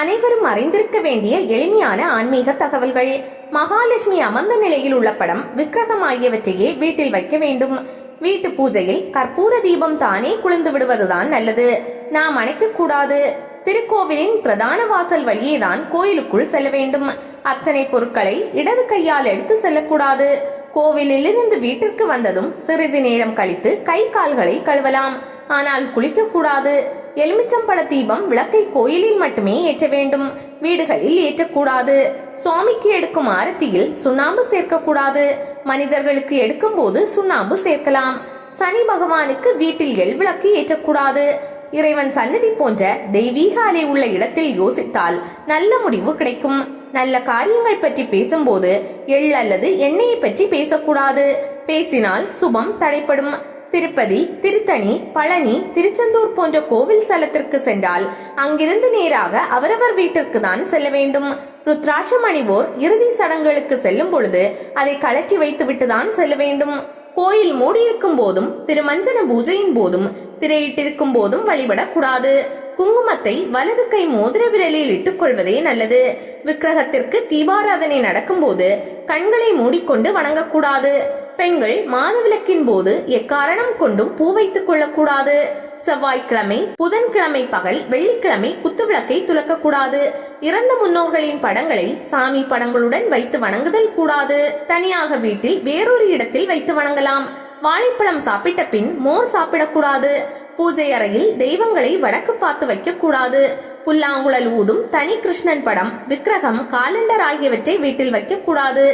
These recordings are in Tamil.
அனைவரும் அறிந்திருக்க வேண்டிய எளிமையான ஆன்மீக தகவல்கள். மகாலட்சுமி அமர்ந்த நிலையில் உள்ள படம் விக்கிரகம் ஆகியவற்றையே வீட்டில் வைக்க வேண்டும். வீட்டு பூஜையில் கற்பூர தீபம் தானே குளிர்ந்து விடுவதுதான் நல்லது. நாம் அணைக்க கூடாது. திருக்கோவிலின் பிரதான வாசல் வழியேதான் கோயிலுக்குள் செல்ல வேண்டும். அர்ச்சனை பொருட்களை இடது கையால் எடுத்து செல்லக்கூடாது. கோவிலிலிருந்து வீட்டிற்கு வந்ததும் சிறிது நேரம் கழித்து கை கால்களை கழுவலாம். ஆனால் குளிக்கக்கூடாது. எலுமிச்சம்பழ தீபம் விளக்கை கோயிலில் மட்டுமே ஏற்ற வேண்டும். வீடுகளில் ஏற்றக்கூடாது. சுவாமிக்கு எடுக்கும் ஆரத்தியில் சுண்ணாம்பு சேர்க்கக்கூடாது. மனிதர்களுக்கு எடுக்கும் போது சுண்ணாம்பு சேர்க்கலாம். சனி பகவானுக்கு வீட்டில் எள் விளக்கு ஏற்றக்கூடாது. இறைவன் சன்னதி போன்ற தெய்வீக அலை உள்ள இடத்தில் யோசித்தால் நல்ல முடிவு கிடைக்கும். நல்ல காரியங்கள் பற்றி பேசும்போது எள் அல்லது எண்ணெயை பற்றி பேசக்கூடாது. பேசினால் சுபம் தடைப்படும் திருப்பதி திருத்தணி பழனி திருச்செந்தூர் போன்ற கோவில் ஸ்தலத்திற்கு சென்றால் அங்கிருந்து நேராக அவரவர் வீட்டிற்கு தான் செல்ல வேண்டும். ருத்ராட்சம் அணிவோர் இறுதி சடங்குகளுக்கு செல்லும் பொழுது அதை கழற்றி வைத்துவிட்டு தான் செல்ல வேண்டும். கோயில் மூடியிருக்கும் போதும் திருமஞ்சன பூஜையின் போதும் திரையிட்டிருக்கும் போதும் வழிபடக்கூடாது குங்குமத்தை வலது கை மோதிர விரலில் இட்டுக் கொள்வதே நல்லது. விக்கிரகத்திற்கு தீபாராதனை நடக்கும்போது கண்களை மூடிக்கொண்டு வணங்கக்கூடாது பெண்கள் மாதவிலக்கின் போது எக்காரணம் கொண்டும் பூ வைத்துக் கொள்ளக்கூடாது. செவ்வாய்க்கிழமை புதன்கிழமை பகல் வெள்ளிக்கிழமை குத்துவிளக்கை துலக்கக்கூடாது. இறந்த முன்னோர்களின் படங்களை சாமி படங்களுடன் வைத்து வணங்குதல் கூடாது. தனியாக வீட்டில் வேறொரு இடத்தில் வைத்து வணங்கலாம். வாழைப்பழம் சாப்பிட்ட பின் மோர் சாப்பிடக்கூடாது. பூஜை அறையில் தெய்வங்களை வடக்கு பார்த்து வைக்கக்கூடாது. புல்லாங்குழல் ஊதும் தனி கிருஷ்ணன் படம் விக்கிரகம் காலண்டர் ஆகியவற்றை வீட்டில் வைக்கக்கூடாது.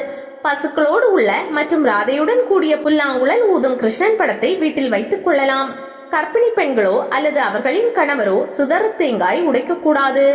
பசுக்களோடு உள்ள மற்றும் ராதையுடன் கூடிய புல்லாங்குழல் ஊதும் கிருஷ்ணன் படத்தை வீட்டில் வைத்துக் கொள்ளலாம். கர்ப்பிணி பெண்களோ அல்லது அவர்களின் கணவரோ சிதற தேங்காய் உடைக்கக்கூடாது.